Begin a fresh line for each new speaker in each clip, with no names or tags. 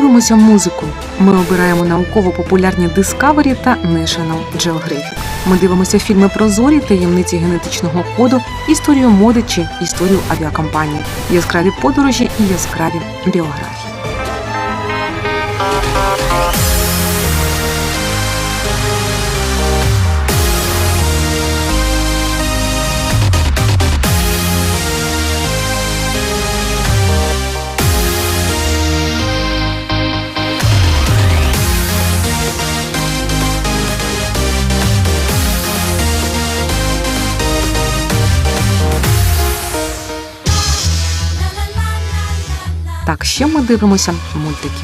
Дивимося музику. Ми обираємо науково-популярні Discovery та National Geographic. Ми дивимося фільми про зорі, таємниці генетичного коду, історію моди чи історію авіакомпанії, яскраві подорожі і яскраві біографії. Так, ще ми дивимося мультики.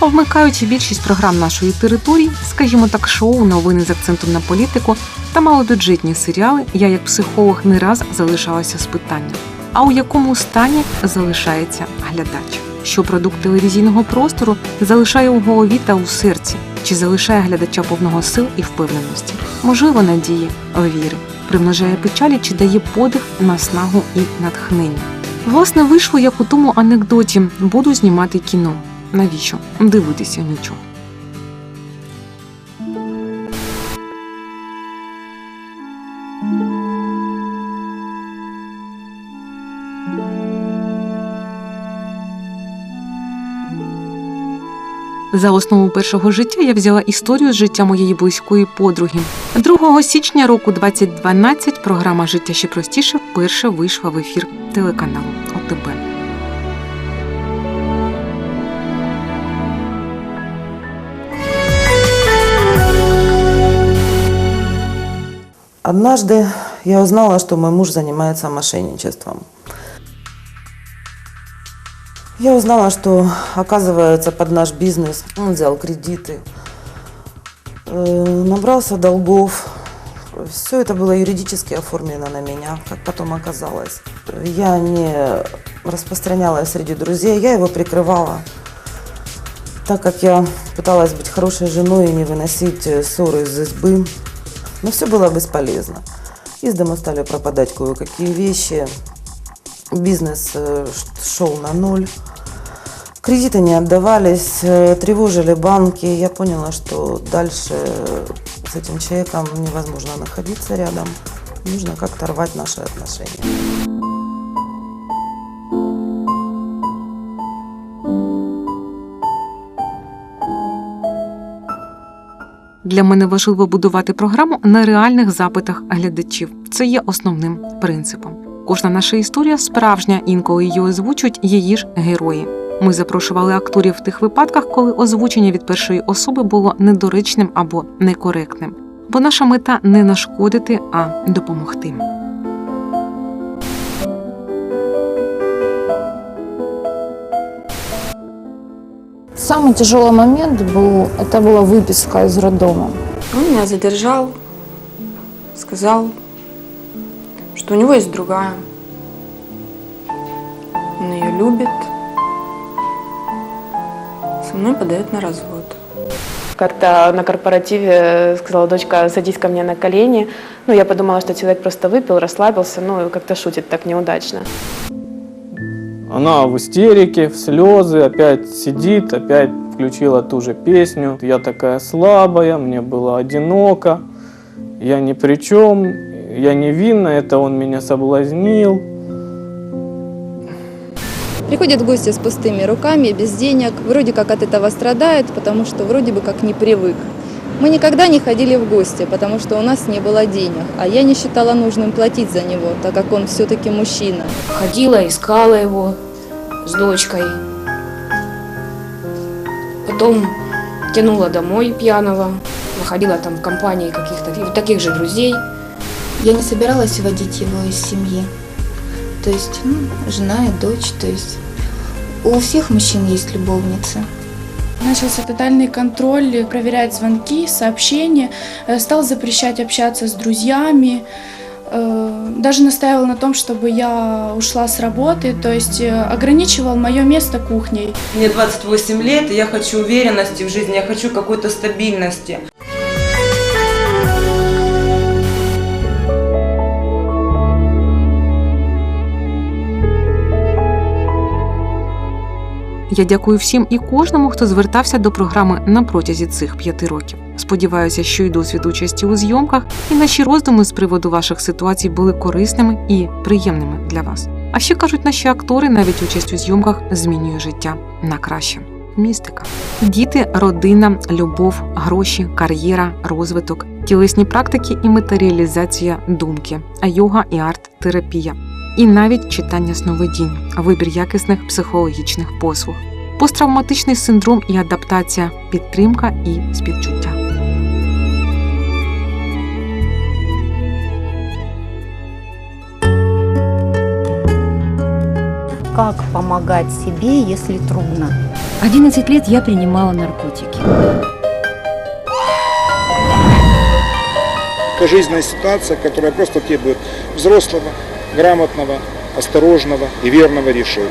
Вмикаючи більшість програм нашої території, скажімо так, шоу, новини з акцентом на політику та малобюджетні серіали, я як психолог не раз залишалася з питанням: а у якому стані залишається глядач? Що продукт телевізійного простору залишає у голові та у серці, чи залишає глядача повного сил і впевненості? Можливо, надії, віри, примножає печалі чи дає подих, наснагу і натхнення. Власне, вийшло як у тому анекдоті: буду знімати кіно. Навіщо? Дивитися нічого. За основу першого життя я взяла історію з життя моєї близької подруги. 2 січня року 2012 програма Життя ще простіше вперше вийшла в ефір телеканалу ОТБ.
Однажды я узнала, что мой муж занимается мошенничеством. Я узнала, что, оказывается, под наш бизнес он взял кредиты, э, набрался долгов. Все это было юридически оформлено на меня, как потом оказалось. Я не распространяла среди друзей, я его прикрывала, так как я пыталась быть хорошей женой и не выносить э, ссоры из избы. Но все было бесполезно. Из дома стали пропадать кое-какие вещи. Бизнес э, шел на ноль. Кредиты не отдавались, э, тревожили банки. Я поняла, что дальше э, с этим человеком невозможно находиться рядом. Нужно как-то рвать наши отношения.
Для мене важливо будувати програму на реальних запитах глядачів. Це є основним принципом. Кожна наша історія справжня, інколи її озвучують її ж герої. Ми запрошували акторів в тих випадках, коли озвучення від першої особи було недоречним або некоректним. Бо наша мета не нашкодити, а допомогти.
Самый тяжелый момент был, это была выписка из роддома.
Он меня задержал, сказал, что у него есть другая. Он ее любит. Мной подает на развод.
Как-то на корпоративе сказала дочка, садись ко мне на колени. Ну, я подумала, что человек просто выпил, расслабился, ну, как-то шутит так неудачно.
Она в истерике, в слезы, опять сидит, опять включила ту же песню. Я такая слабая, мне было одиноко, я ни при чем, я невинна, это он меня соблазнил.
Приходят гости с пустыми руками, без денег, вроде как от этого страдает, потому что вроде бы как не привык. Мы никогда не ходили в гости, потому что у нас не было денег, а я не считала нужным платить за него, так как он все-таки мужчина.
Ходила, искала его с дочкой.
Потом тянула домой пьяного, находила там в компании каких-то вот таких же друзей.
Я не собиралась выводить его из семьи. То есть, ну, жена и дочь, то есть у всех мужчин есть любовницы.
Начался тотальный контроль, проверять звонки, сообщения, э, стал запрещать общаться с друзьями, э, даже настаивал на том, чтобы я ушла с работы, то есть э, ограничивал мое место кухней.
Мне 28 лет, и я хочу уверенности в жизни, я хочу какой-то стабильности.
Я дякую всім і кожному, хто звертався до програми на протязі цих п'яти років. Сподіваюся, що й досвід участі у зйомках, і наші роздуми з приводу ваших ситуацій були корисними і приємними для вас. А ще кажуть наші актори, навіть участь у зйомках змінює життя на краще. Містика, діти, родина, любов, гроші, кар'єра, розвиток, тілесні практики і матеріалізація думки, йога і арт-терапія і навіть читання сновидінь, вибір якісних психологічних послуг, посттравматичний синдром і адаптація, підтримка і співчуття.
Как помогать себе, если трудно? 11 лет я принимала наркотики.
Это жизненная ситуация, которая просто требует взрослого, грамотного, осторожного и верного решения.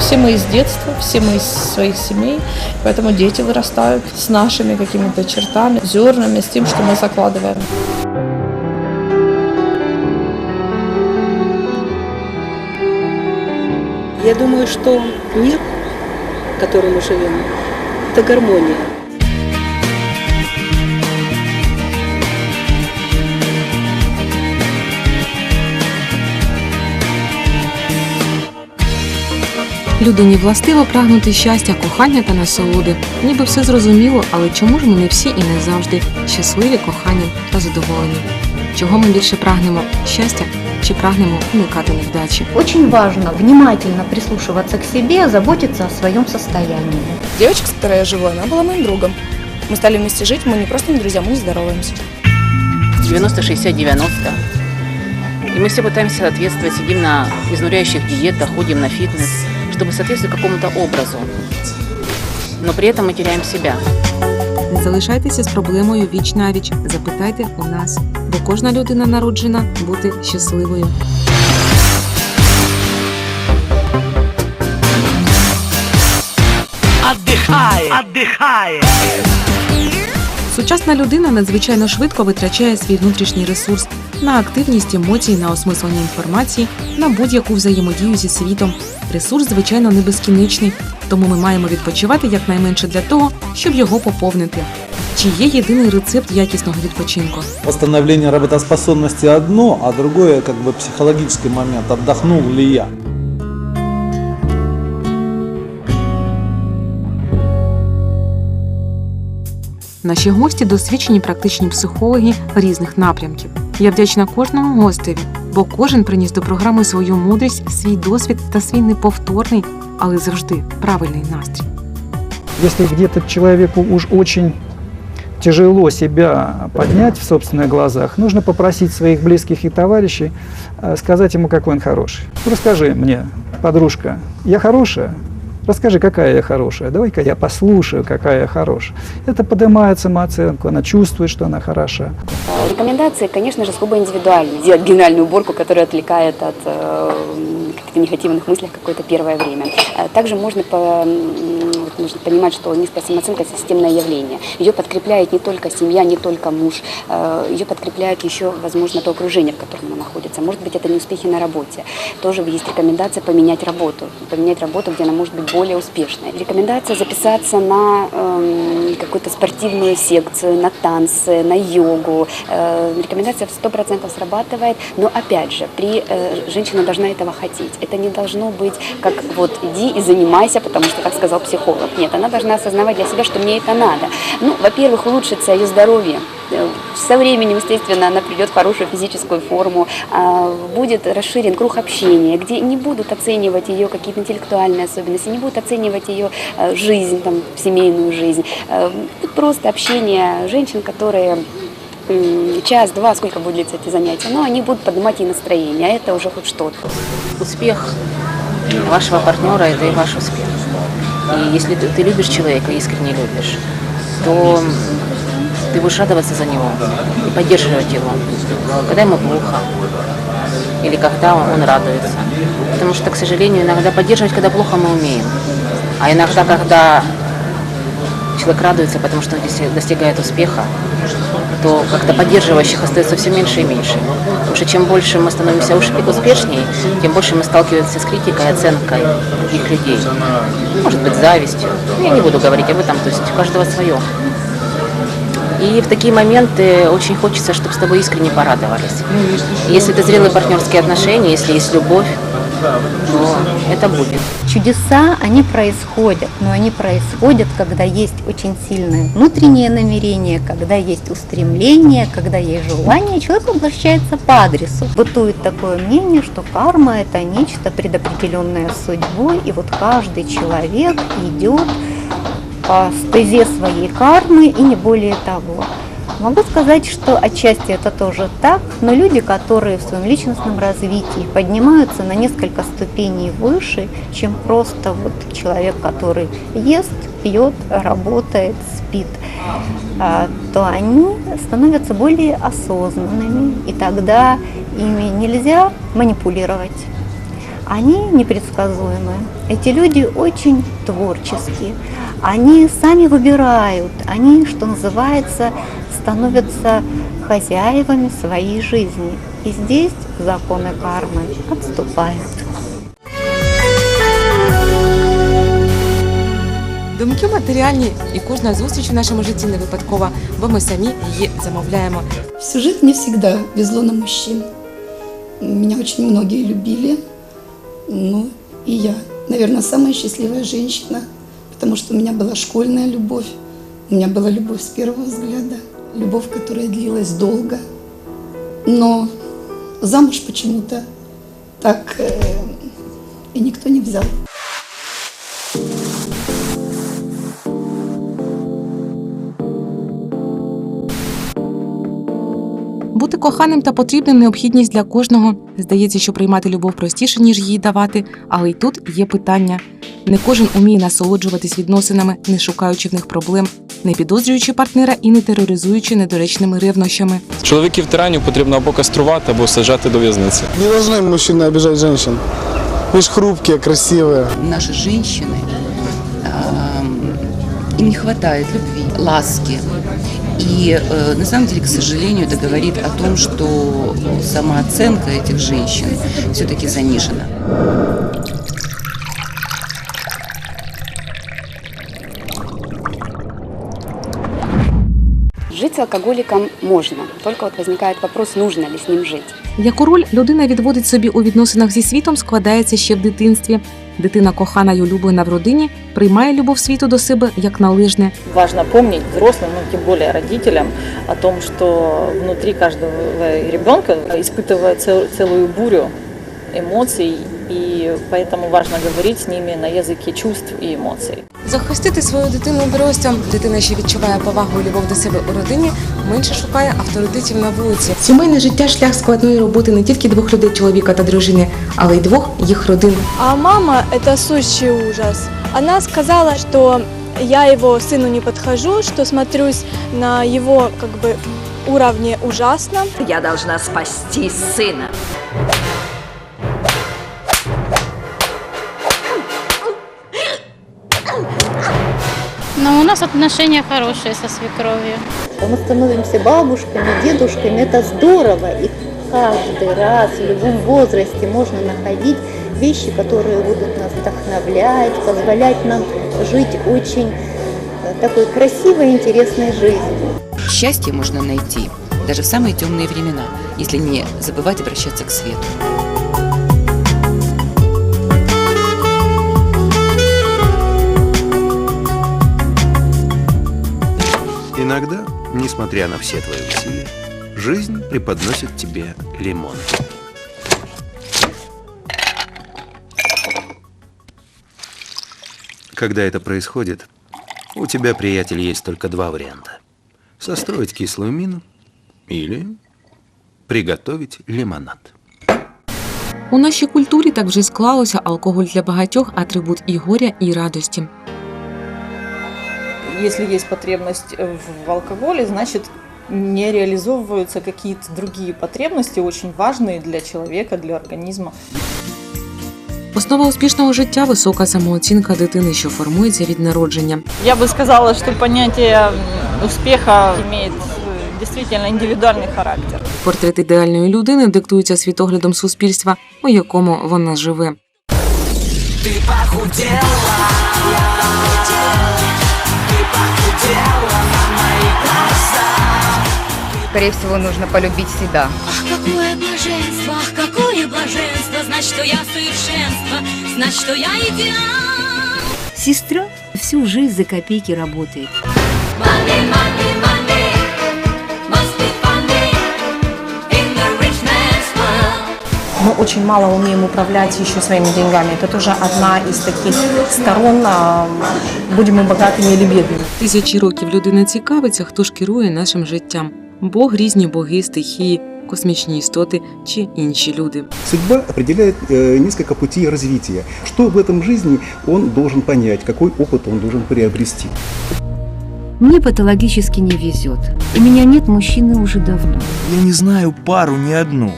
Все мы из детства, все мы из своих семей, поэтому дети вырастают с нашими какими-то чертами, зернами, с тем, что мы закладываем.
Я думаю, что мир, в котором мы живем, это гармония.
Людині властиво прагнути щастя, кохання та насолоди. Ніби все зрозуміло, але чому ж ми не всі і не завжди щасливі, кохані та задоволені? Чого ми більше прагнемо щастя чи прагнемо уникати невдачі?
Очень важно внимательно прислушиваться к себе, заботиться о своем состоянии.
Девочка, с которой я живу, она была моим другом. Мы стали вместе жить, мы не просто не друзья, мы не здороваемся.
90-60-90. И мы все пытаемся соответствовать, сидим на изнуряющих диетах, ходим на фитнес, чтобы соответствовать какому-то образу. Но при этом мы теряем себя.
Не залишайтеся з проблемою віч навіч. Запитайте у нас, бо кожна людина народжена бути щасливою.
Отдыхай! Отдыхай!
Сучасна людина надзвичайно швидко витрачає свій внутрішній ресурс на активність емоцій, на осмислення інформації, на будь-яку взаємодію зі світом. Ресурс, звичайно, не безкінечний, тому ми маємо відпочивати якнайменше для того, щоб його поповнити. Чи є єдиний рецепт якісного відпочинку?
Восстановление работоспособности одно, а другое как бы психологический момент. Отдохнул ли я?
Наші гості досвідчені практичні психологи різних напрямків. Я вдячна кожному гостеві, бо кожен приніс до програми свою мудрість, свій досвід та свій неповторний, але завжди правильний настрій.
Если где-то человеку уж очень тяжело себя поднять в собственных глазах, нужно попросить своих близких и товарищей э, сказать ему, какой он хороший. Расскажи мне, подружка, я хорошая? Расскажи, какая я хорошая. Давай-ка я послушаю, какая я хорошая. Это поднимает самооценку, она чувствует, что она хороша.
Рекомендации, конечно же, сугубо индивидуальны. Делать генеральную уборку, которая отвлекает от э, каких-то негативных мыслей какое-то первое время. Э, Также можно, по, вот нужно понимать, что низкая самооценка – это системное явление. Ее подкрепляет не только семья, не только муж. Э, Ее подкрепляет еще, возможно, то окружение, в котором она находится. Может быть, это неуспехи на работе. Тоже есть рекомендация поменять работу. Поменять работу, где она может быть более успешной. Рекомендация записаться на эм, какую-то спортивную секцию, на танцы, на йогу. Э, рекомендация в 100% срабатывает, но опять же, при э, женщина должна этого хотеть. Это не должно быть как вот иди и занимайся, потому что так сказал психолог. правилах. Нет, она должна осознавать для себя, что мне это надо. Ну, во-первых, улучшится ее здоровье. Э, Со временем, естественно, она придет в хорошую физическую форму, а, будет расширен круг общения, где не будут оценивать ее какие-то интеллектуальные особенности, не будут оценивать ее э, жизнь, там, семейную жизнь. Э, просто общение женщин, которые м, час, два, сколько будет длиться эти занятия, но они будут поднимать ей настроение, а это уже хоть что-то.
Успех вашего партнера – это и ваш успех. И если ты, ты любишь человека, искренне любишь, то ты будешь радоваться за него и поддерживать его, когда ему плохо или когда он, радуется. Потому что, к сожалению, иногда поддерживать, когда плохо, мы умеем. А иногда, когда человек радуется, потому что он дости- достигает успеха, то как-то поддерживающих остается все меньше и меньше. Потому что чем больше мы становимся успешнее, тем больше мы сталкиваемся с критикой оценкой других людей. Может быть, завистью. Я не буду говорить об этом, то есть у каждого свое. И в такие моменты очень хочется, чтобы с тобой искренне порадовались. Если это зрелые партнерские отношения, если есть любовь, то это будет.
Чудеса, они происходят, но они происходят, когда есть очень сильное внутреннее намерение, когда есть устремление, когда есть желание, человек обращается по адресу. Бытует такое мнение, что карма – это нечто предопределенное судьбой, и вот каждый человек идет по стезе своей кармы и не более того. Могу сказать, что отчасти это тоже так, но люди, которые в своем личностном развитии поднимаются на несколько ступеней выше, чем просто вот человек, который ест, пьет, работает, спит, а, то они становятся более осознанными, и тогда ими нельзя манипулировать. Они непредсказуемы. Эти люди очень творческие Они сами выбирают, они, что называется, становятся хозяевами своей жизни. И здесь законы кармы отступают.
Думки матеріальні, і кожна зустріч у нашому житті не випадкова, бо ми самі її замовляємо.
Всю жизнь мне всегда везло на мужчин. Меня очень многие любили. Ну, и я, наверное, самая счастливая женщина, потому что у меня была школьная любовь, у меня была любовь с первого взгляда, любовь, которая длилась долго. Но замуж почему-то так э, и никто не взял.
Бути коханим та потрібним необхідність для кожного. Здається, що приймати любов простіше, ніж її давати, але й тут є питання. Не кожен уміє насолоджуватись відносинами, не шукаючи в них проблем, не підозрюючи партнера і не тероризуючи недоречними ревнощами.
Чоловіків тиранів потрібно або каструвати, або саджати до в'язниці.
Не должны мужчины обижать женщин. Вы же хрупкие, красивые.
Наши женщины, ам, им не хватает любви, ласки. И э, на самом деле, к сожалению, это говорит о том, что самооценка этих женщин все-таки занижена.
Жить с алкоголиком можно, только вот возникает вопрос, нужно ли с ним жить.
Яку роль людина відводить собі у відносинах зі світом, складається ще в дитинстві. Дитина, кохана й улюблена в родині, приймає любов світу до себе як належне.
Важно помнить взрослым, ну тем более родителям, о том, что внутри каждого ребенка испытывает цел- целую бурю эмоций, и поэтому важно говорить с ними на языке чувств и эмоций.
Захистити свою дитину дорослям. Дитина, що відчуває повагу і любов до себе у родині, менше шукає авторитетів на вулиці. Сімейне життя шлях складної роботи не тільки двох людей, чоловіка та дружини, але й двох їх родин.
А мама – это сущий ужас. Она сказала, что я его сыну не подхожу, что смотрюсь на его как бы уровне ужасно.
Я должна спасти сына.
Но у нас отношения хорошие со свекровью.
Мы становимся бабушками, дедушками, это здорово. И каждый раз, в любом возрасте можно находить вещи, которые будут нас вдохновлять, позволять нам жить очень э, такой красивой, интересной жизнью.
Счастье можно найти даже в самые темные времена, если не забывать обращаться к свету.
Несмотря на все твои усилия, жизнь преподносит тебе лимон. Когда это происходит, у тебя, приятель, есть только два варианта. Состроить кислую мину или приготовить лимонад.
У нашій культурі так вже склалося алкоголь для багатьох атрибут і горя, і радості
Если есть потребность в алкоголе, значит не реализовываются какие-то другие потребности, очень важные для человека, для организма.
Основа успішного життя висока самооцінка дитини, що формується від народження.
Я бы сказала, что понятие м, успеха имеет э, действительно индивидуальный характер.
Портрет ідеальної людини диктується світоглядом суспільства, у якому вона живе.
Ты похудела,
Скорее всего, нужно полюбить себя.
Какое блаженство, ах, какое блаженство, знать, что я совершенство, знать, что я идеал.
Сестра всю жизнь за копейки работает.
Money, money,
Мы очень мало умеем управлять еще своими деньгами. Это тоже одна из таких сторон, а, будем мы богатыми или бедными.
Тисячі років людина цікавиться, хто ж керує нашим життям. Бог, різні боги, стихії, космічні істоти чи інші люди.
Судьба определяет э, несколько путей развития. Что в этом жизни он должен понять, какой опыт он должен приобрести.
Мне патологически не везет. У меня нет мужчины уже давно.
Я не знаю пару ни одну,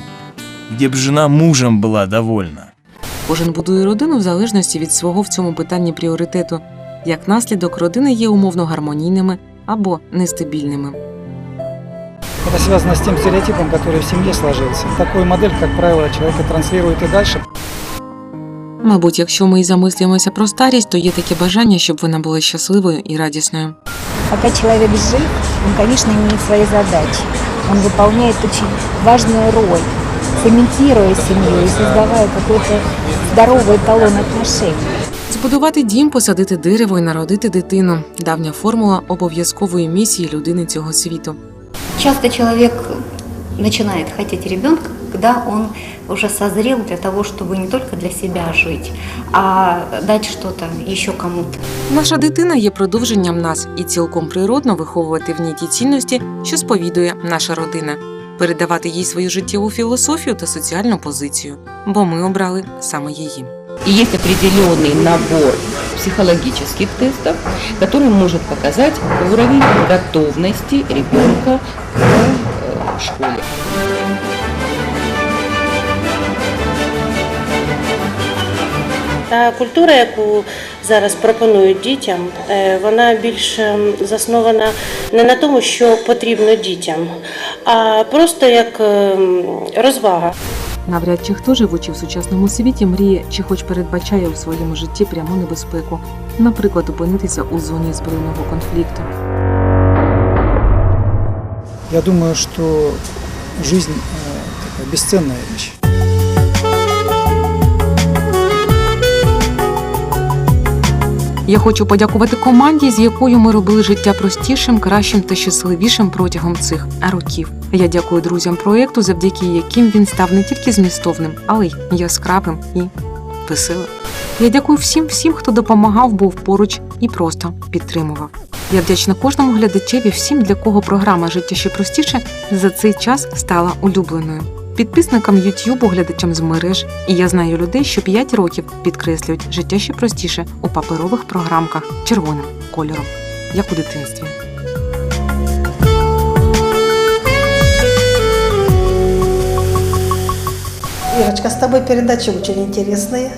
где б жена мужем была довольна.
Кожен будує родину в залежності від свого в цьому питанні пріоритету. Як наслідок, родини є умовно гармонійними або нестабільними.
Это связано с тем стереотипом, который в семье сложился. Такую модель, как правило, человек и транслирует и дальше.
Мабуть, якщо ми і замислюємося про старість, то є таке бажання, щоб вона була щасливою і радісною.
Пока человек жив, он, конечно, имеет свои задачи. Он выполняет очень важную роль, цементируя семью и создавая какой-то здоровый эталон отношений.
Збудувати дім, посадити дерево і народити дитину давня формула обов'язкової місії людини цього світу.
Часто человек начинает хотеть ребенка, когда он уже созрел для того, чтобы не только для себя жить, а дать что-то еще кому-то.
Наша дитина є продовженням нас і цілком природно виховувати в ній ті цінності, що сповідує наша родина, передавати їй свою життєву філософію та соціальну позицію, бо ми обрали саме її.
И есть определенный набор психологических тестов, который может показать уровень готовности ребенка к э, школе.
Та культура, яку зараз пропонують дітям, е, вона більш ем, заснована не на тому, що потрібно дітям, а просто як ем, розвага.
Навряд чи хто, живучи в сучасному світі, мріє чи хоч передбачає у своєму житті пряму небезпеку, наприклад, опинитися у зоні збройного конфлікту.
Я думаю, що жизнь така безцінна бесценная
Я хочу подякувати команді, з якою ми робили життя простішим, кращим та щасливішим протягом цих років. Я дякую друзям проєкту, завдяки яким він став не тільки змістовним, але й яскравим і веселим. Я дякую всім, всім, хто допомагав, був поруч і просто підтримував. Я вдячна кожному глядачеві, всім, для кого програма Життя ще простіше за цей час стала улюбленою. Підписникам YouTube, глядачам з мереж, і я знаю людей, що 5 років підкреслюють життя ще простіше у паперових програмках червоним кольором, як у дитинстві.
Ирочка, с тобой передачи очень интересные.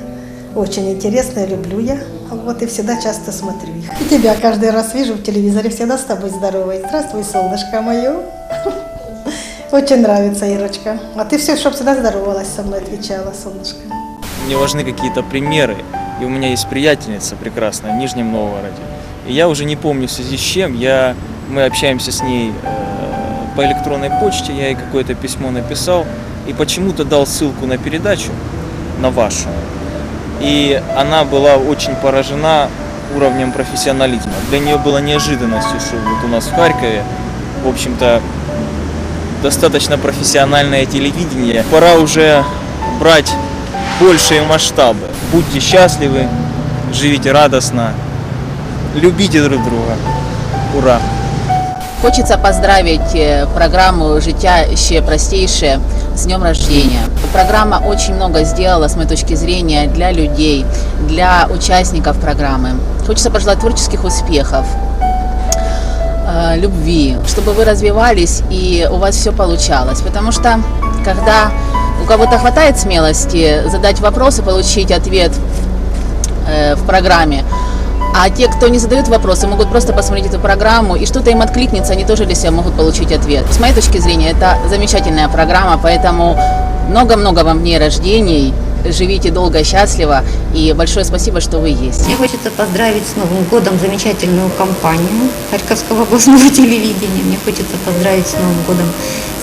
Очень интересные, люблю я. Вот и всегда часто смотрю их. И тебя каждый раз вижу в телевизоре, всегда с тобой здороваюсь. Здравствуй, солнышко мое. Очень нравится, Ирочка. А ты все, чтобы всегда здоровалась со мной, отвечала, солнышко.
Мне важны какие-то примеры. И у меня есть приятельница прекрасная в Нижнем Новгороде. И я уже не помню в связи с чем. Я, мы общаемся с ней э, по электронной почте. Я ей какое-то письмо написал. И почему-то дал ссылку на передачу, на вашу. И она была очень поражена уровнем профессионализма. Для нее было неожиданностью, что вот у нас в Харькове, в общем-то, достаточно профессиональное телевидение. Пора уже брать большие масштабы. Будьте счастливы, живите радостно, любите друг друга. Ура!
Хочеться поздравить е, программу «Життя ще простейшее» с днем рождения. Программа очень много сделала, с моей точки зрения, для людей, для участников программы. Хочется пожелать творческих успехов, э, любви, чтобы вы развивались и у вас все получалось. Потому что когда у кого-то хватает смелости задать вопрос и получить ответ э, в программе, а те, кто не задают вопросы, могут просто посмотреть эту программу, и что-то им откликнется, они тоже для себя могут получить ответ. С моей точки зрения, это замечательная программа, поэтому много-много вам дней рождений, живите долго счастливо, и большое спасибо, что вы есть.
Мне хочется поздравить с Новым годом замечательную компанию Харьковского областного телевидения. Мне хочется поздравить с Новым годом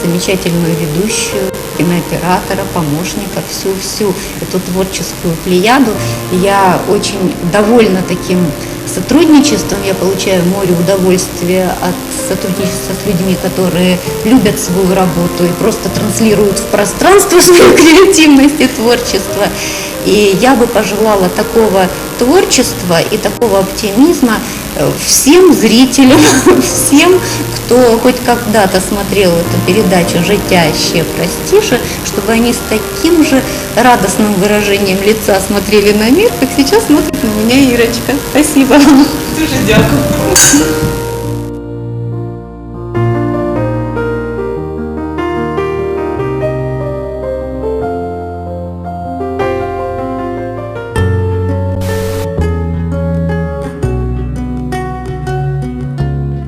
замечательную ведущую, кинооператора, помощника, всю-всю эту творческую плеяду. Я очень довольна таким сотрудничеством. Я получаю море удовольствия от сотрудничества с людьми, которые любят свою работу и просто транслируют в пространство свою креативность и творчество. И я бы пожелала такого творчества и такого оптимизма э, всем зрителям, всем, кто хоть когда-то смотрел эту передачу «Життя ще простіше», чтобы они с таким же радостным выражением лица смотрели на мир, как сейчас смотрит на меня Ирочка. Спасибо.
Дуже дякую.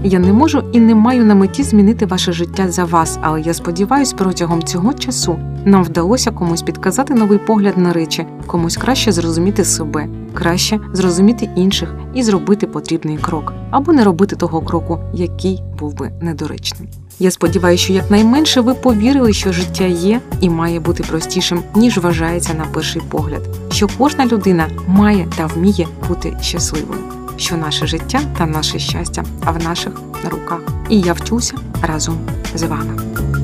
Я не можу і не маю на меті змінити ваше життя за вас, але я сподіваюся, протягом цього часу нам вдалося комусь підказати новий погляд на речі, комусь краще зрозуміти себе, краще зрозуміти інших і зробити потрібний крок, або не робити того кроку, який був би недоречним. Я сподіваюся, що якнайменше ви повірили, що життя є і має бути простішим, ніж вважається на перший погляд, що кожна людина має та вміє бути щасливою що наше життя та наше щастя в наших руках. І я вчуся разом з вами.